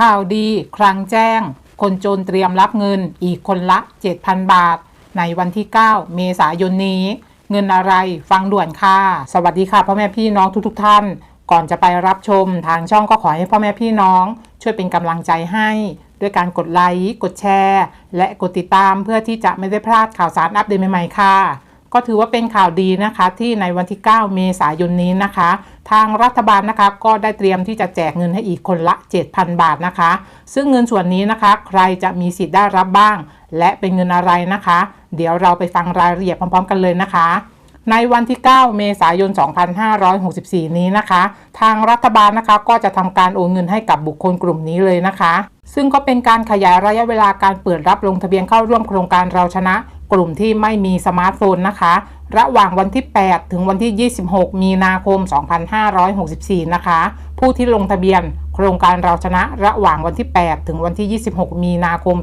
ข่าวดี คลังแจ้ง คนจนเตรียมรับเงินอีกคนละ 7,000 บาท ในวันที่ 9 เมษายนนี้ เงินอะไรฟังด่วนค่ะ สวัสดีค่ะพ่อแม่พี่น้องทุกๆทท่าน ก่อนจะไปรับชมทางช่องก็ขอให้พ่อแม่พี่น้อง ช่วยเป็นกำลังใจให้ ด้วยการกดไลค์กดแชร์ และกดติดตามเพื่อที่จะไม่ได้พลาดข่าวสารอัปเดตใหม่ๆค่ะ ก็ถือว่าเป็นข่าวดีนะคะที่ในวันที่ 9 เมษายนนี้นะคะ ทางรัฐบาลนะคะก็ได้เตรียมที่จะแจกเงินให้อีกคนละ 7,000 บาทนะคะ ซึ่งเงินส่วนนี้นะคะ ใครจะมีสิทธิ์ได้รับบ้าง และเป็นเงินอะไรนะคะ เดี๋ยวเราไปฟังรายละเอียดพร้อม ๆ กันเลยนะคะในวันที่ 9 เมษายน 2564 นี้นะคะ ทางรัฐบาลนะคะก็จะทำการโอนเงินให้กับบุคคลกลุ่มนี้เลยนะคะ ซึ่งก็เป็นการขยายระยะเวลาการเปิดรับลงทะเบียนเข้าร่วมโครงการเราชนะ กลุ่มที่ไม่มีสมาร์ทโฟนนะคะ ระหว่างวันที่ 8 ถึงวันที่ 26 มีนาคม 2564 นะคะ ผู้ที่ลงทะเบียนโครงการเราชนะระหว่างวันที่ 8 ถึงวันที่ 26 มีนาคม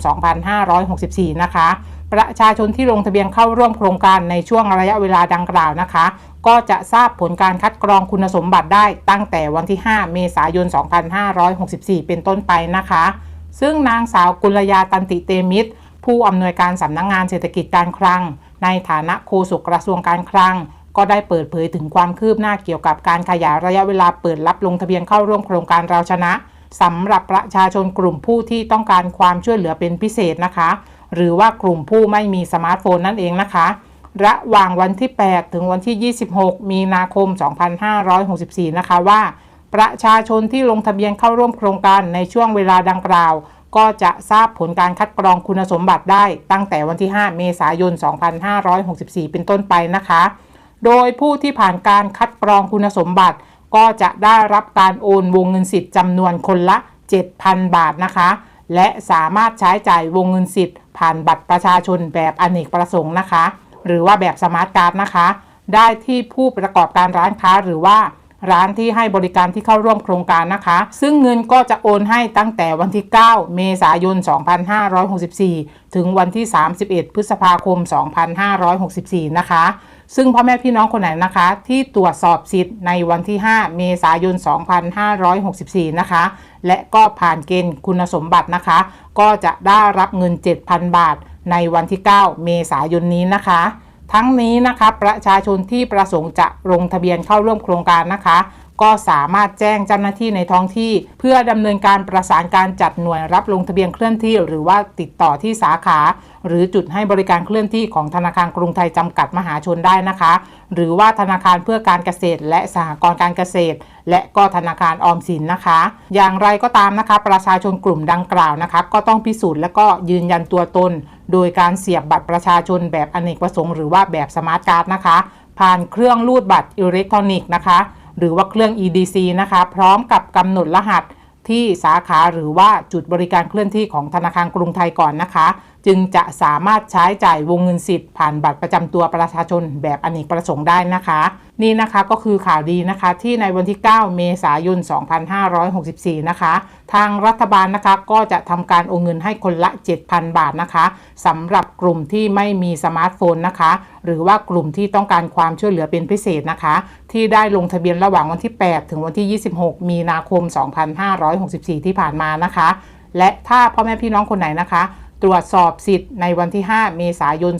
2564 นะคะ ประชาชนที่ลงทะเบียนเข้าร่วมโครงการในช่วงระยะเวลาดังกล่าวนะคะ ก็จะทราบผลการคัดกรองคุณสมบัติได้ตั้งแต่วันที่ 5 เมษายน 2564 เป็นต้นไปนะคะ ซึ่งนางสาวกุลยาตันติเตมิตร ผู้อำนวยการสำนักงงานเศรษฐกิจการคลัง ในฐานะโฆษกกระทรวงการคลัง ก็ได้เปิดเผยถึงความคืบหน้าเกี่ยวกับการขยายระยะเวลาเปิดรับลงทะเบียนเข้าร่วมโครงการเราชนะสำหรับประชาชนกลุ่มผู้ที่ต้องการความช่วยเหลือเป็นพิเศษนะคะ หรือว่ากลุ่มผู้ไม่มีสมาร์ทโฟนนั่นเองนะคะ ระหว่างวันที่ 8 ถึงวันที่ 26 มีนาคม 2564 นะคะว่า ประชาชนที่ลงทะเบียนเข้าร่วมโครงการในช่วงเวลาดังกล่าว ก็จะทราบผลการคัดกรองคุณสมบัติได้ตั้งแต่วันที่ 5 เมษายน 2564 เป็นต้นไปนะคะ โดยผู้ที่ผ่านการคัดกรองคุณสมบัติ ก็จะได้รับการโอนวงเงินสิทธิ์จำนวนคนละ 7,000 บาทนะคะ และสามารถใช้จ่ายวงเงินสิทธิ์ ผ่านบัตรประชาชนแบบอเนกประสงค์นะคะ หรือว่าแบบสมาร์ทการ์ดนะคะ ได้ที่ผู้ประกอบการร้านค้าหรือว่า ร้านที่ให้บริการที่เข้าร่วมโครงการนะคะ ซึ่งเงินก็จะโอนให้ตั้งแต่วันที่ 9 เมษายน 2564 ถึงวันที่ 31 พฤษภาคม 2564 นะคะ ซึ่งพ่อแม่พี่น้องคนไหนนะคะ ที่ตรวจสอบสิทธิ์ในวันที่ 5 เมษายน 2564 นะคะ และก็ผ่านเกณฑ์คุณสมบัตินะคะ ก็จะได้รับเงิน 7,000 บาท ในวันที่ 9 เมษายนนี้นะคะ ทั้งนี้นะคะประชาชนที่ประสงค์จะลงทะเบียนเข้าร่วมโครงการนะคะ ก็สามารถแจ้งเจ้าหน้าที่ในท้องที่ เพื่อดำเนินการประสานการจัดหน่วยรับลงทะเบียนเคลื่อนที่ หรือว่าติดต่อที่สาขา หรือจุดให้บริการเคลื่อนที่ของธนาคารกรุงไทยจำกัดมหาชนได้นะคะ หรือว่าธนาคารเพื่อการเกษตร และสหกรณ์การเกษตร และก็ธนาคารออมสินนะคะ อย่างไรก็ตามนะคะ ประชาชนกลุ่มดังกล่าวนะคะก็ต้องพิสูจน์และก็ยืนยันตัวตน โดยการเสียบบัตรประชาชนแบบอเนกประสงค์หรือว่าแบบสมาร์ทการ์ดนะคะ ผ่านเครื่องรูดบัตรอิเล็กทรอนิกส์นะคะ หรือว่าเครื่อง EDC นะคะ พร้อมกับกำหนดรหัสที่สาขาหรือว่าจุดบริการเคลื่อนที่ของธนาคารกรุงไทยก่อนนะคะ จึงจะสามารถใช้จ่ายวงเงินสิทธิ์ผ่านบัตรประจำตัวประชาชนแบบอเนกประสงค์ได้นะคะ นี่นะคะก็คือข่าวดีนะคะที่ในวันที่ 9 เมษายน 2564 นะคะ ทางรัฐบาลนะคะก็จะทำการโอนเงินให้คนละ 7,000 บาทนะคะสำหรับกลุ่มที่ไม่มีสมาร์ทโฟนนะคะ หรือว่ากลุ่มที่ต้องการความช่วยเหลือเป็นพิเศษนะคะ ที่ได้ลงทะเบียนระหว่างวันที่ 8 ถึงวันที่ 26 มีนาคม 2564 ที่ผ่านมานะคะ และถ้าพ่อแม่พี่น้องคนไหนนะคะ ตรวจสอบสิทธิ์ในวันที่ 5 เมษายน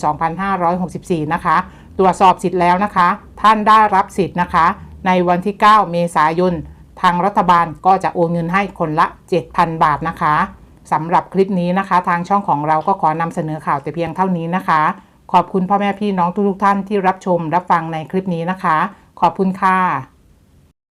2564 นะคะ ตรวจสอบสิทธิ์แล้วนะคะ ท่านได้รับสิทธิ์นะคะ ในวันที่ 9 เมษายน ทางรัฐบาลก็จะโอนเงินให้คนละ 7,000 บาทนะคะสำหรับคลิปนี้นะคะ ทางช่องของเราก็ขอนำเสนอข่าวแต่เพียงเท่านี้นะคะ ขอบคุณพ่อแม่พี่น้องทุกๆท่านที่รับชมรับฟังในคลิปนี้นะคะ ขอบคุณค่ะ